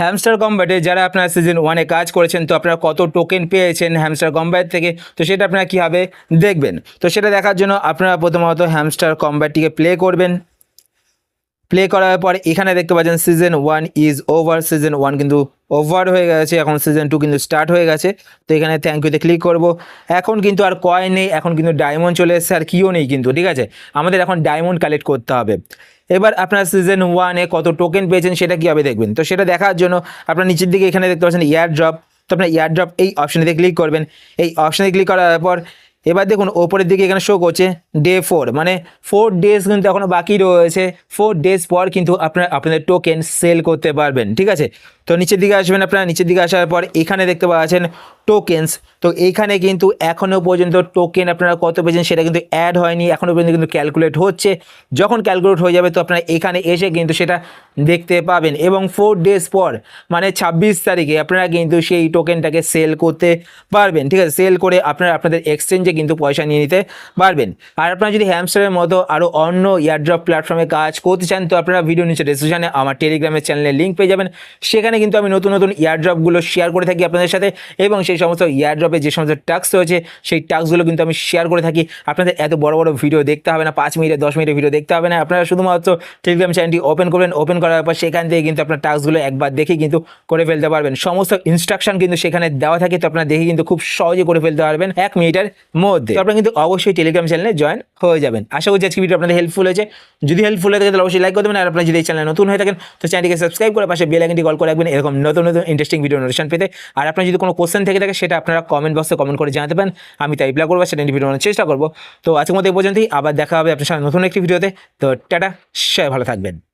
Hamster কম্ব্যাটে যারা আপনারা season ওয়ানে কাজ করেছেন, তো আপনারা কত টোকেন পেয়েছেন হ্যামস্টার কম্ব্যাট থেকে, তো সেটা আপনারা কীভাবে দেখবেন? তো সেটা দেখার জন্য আপনারা প্রথমত হ্যামস্টার কম্ব্যাটটিকে প্লে করবেন। প্লে করার পর এখানে দেখতে পাচ্ছেন season one is over season one কিন্তু ওভার হয়ে গেছে, এখন সিজন টু কিন্তু স্টার্ট হয়ে গেছে, তো এখানে থ্যাংক ইউতে ক্লিক করব। এখন কিন্তু আর কয়েন নেই, এখন কিন্তু ডায়মন্ড চলে এসেছে, আর কিও নেই কিন্তু, ঠিক আছে? আমাদের এখন ডায়মন্ড কালেক্ট করতে হবে। এবার আপনার সিজন ওয়ানে কত টোকেন পেয়েছেন সেটা কীভাবে দেখবেন? তো সেটা দেখার জন্য আপনার নিচের দিকে এখানে দেখতে পাচ্ছেন ইয়ার ড্রপ তো আপনার ইয়ার ড্রপ এই অপশানেতে ক্লিক করবেন। এই অপশানে ক্লিক করার পর এবার দেখুন ওপরের দিকে এখানে শো করছে ডে ফোর মানে ফোর ডেজ কিন্তু এখনও বাকি রয়েছে। ফোর ডেজ পর কিন্তু আপনারা আপনাদের টোকেন সেল করতে পারবেন, ঠিক আছে? তো নিচের দিকে আসবেন আপনারা, নিচের দিকে আসার পর এখানে দেখতে পাচ্ছেন টোকেন্স তো এইখানে কিন্তু এখনও পর্যন্ত টোকেন আপনারা কত পেয়েছেন সেটা কিন্তু অ্যাড হয়নি এখনও পর্যন্ত কিন্তু ক্যালকুলেট হচ্ছে। যখন ক্যালকুলেট হয়ে যাবে তো আপনারা এখানে এসে কিন্তু সেটা দেখতে পাবেন। এবং ফোর ডেজ পর মানে ছাব্বিশ তারিখে আপনারা কিন্তু সেই টোকেনটাকে সেল করতে পারবেন। ঠিক আছে সেল করে আপনারা আপনাদের এক্সচেঞ্জে কিন্তু পয়সা নিয়ে নিতে পারবেন। আর আপনারা যদি হ্যামস্টারের মতো আরও অন্য ইয়ারড্রপ প্ল্যাটফর্মে কাজ করতে চান, তো আপনারা ভিডিও নিচে ডিসক্রিপশনে আমার টেলিগ্রামের চ্যানেলের লিঙ্ক পেয়ে যাবেন। সেখানে কিন্তু আমি নতুন নতুন ইয়ারড্রপগুলো শেয়ার করে থাকি আপনাদের সাথে। এবং সেই সমস্ত ইয়ারড্রপে যে সমস্ত টাস্ক রয়েছে, সেই টাস্কগুলো কিন্তু আমি শেয়ার করে থাকি। আপনাদের এত বড় বড় ভিডিও দেখতে হবে না, পাঁচ মিনিটে, দশ মিনিটের ভিডিও দেখতে হবে না। আপনারা শুধুমাত্র টেলিগ্রাম চ্যানেলটি ওপেন করবেন ওপেন করার পর সেখান থেকে কিন্তু আপনার টাস্কগুলো একবার দেখে কিন্তু করে ফেলতে পারবেন। সমস্ত ইনস্ট্রাকশন কিন্তু সেখানে দেওয়া থাকে, তো আপনারা দেখে কিন্তু খুব সহজে করে ফেলতে পারবেন এক মিনিটের মধ্যে। আপনারা কিন্তু অবশ্যই টেলিগ্রাম চ্যানেলে জয়েন হয়ে যাবেন। আশা করছি আজকে ভিডিও আপনাদের হেল্পফুল হয়েছে। যদি হেল্পফুল হয়ে থাকে, তাহলে অবশ্যই লাইক করে দেবেন। আর আপনারা যদি চ্যানেলে নতুন হয়ে থাকেন, তো চ্যানেলটিকে সাবস্ক্রাইব করে পাশে বেল কল করে রাখবেন। এরকম নতুন নতুন ইন্টারেস্টিং ভিডিও নোটিফিকেশন পেতে। আর আপনার যদি কোনো কোশ্চেন থাকে সেটা আপনারা কমেন্ট বক্সে কমেন্ট করে জানাতে পারেন। আমি তাই ব্লগ করব, সেটা ভিডিও বানানোর চেষ্টা করব। তো আজকের মধ্যে এই পর্যন্তই, আবার দেখা হবে আপনার সাথে নতুন একটি ভিডিওতে তো টাটা, সবাই ভালো থাকবেন।